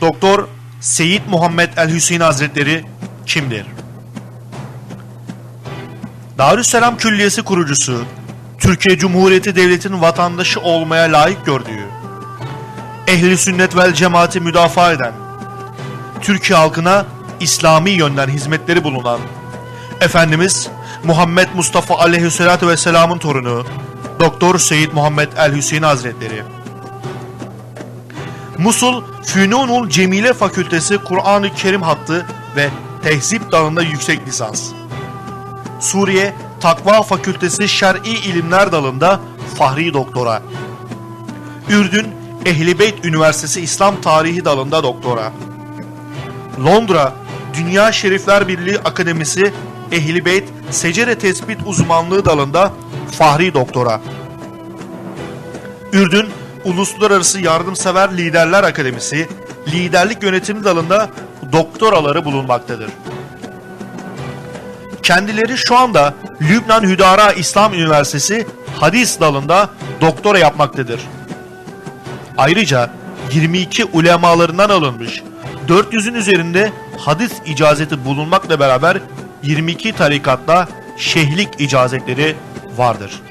Doktor Seyit Muhammed El Hüseyin Hazretleri kimdir? Darüsselam Külliyesi kurucusu, Türkiye Cumhuriyeti Devleti'nin vatandaşı olmaya layık gördüğü, ehli sünnet vel cemaati müdafaa eden, Türkiye halkına İslami yönden hizmetleri bulunan, Efendimiz Muhammed Mustafa Aleyhisselatü Vesselam'ın torunu, Doktor Seyyid Muhammed El Hüseyin Hazretleri. Musul Fünunul Cemile Fakültesi Kur'an-ı Kerim hattı ve tehzip dalında yüksek lisans. Suriye Takva Fakültesi Şer'i İlimler dalında Fahri Doktora. Ürdün Ehli Beyt Üniversitesi İslam Tarihi dalında doktora. Londra Dünya Şerifler Birliği Akademisi Ehli Beyt Secere Tespit Uzmanlığı dalında Fahri Doktora. Ürdün Uluslararası Yardımsever Liderler Akademisi Liderlik Yönetimi dalında doktoraları bulunmaktadır. Kendileri şu anda Lübnan Hüdara İslam Üniversitesi Hadis dalında doktora yapmaktadır. Ayrıca 22 ulemalarından alınmış 400'ün üzerinde hadis icazeti bulunmakla beraber 22 tarikatla şehlik icazetleri vardır.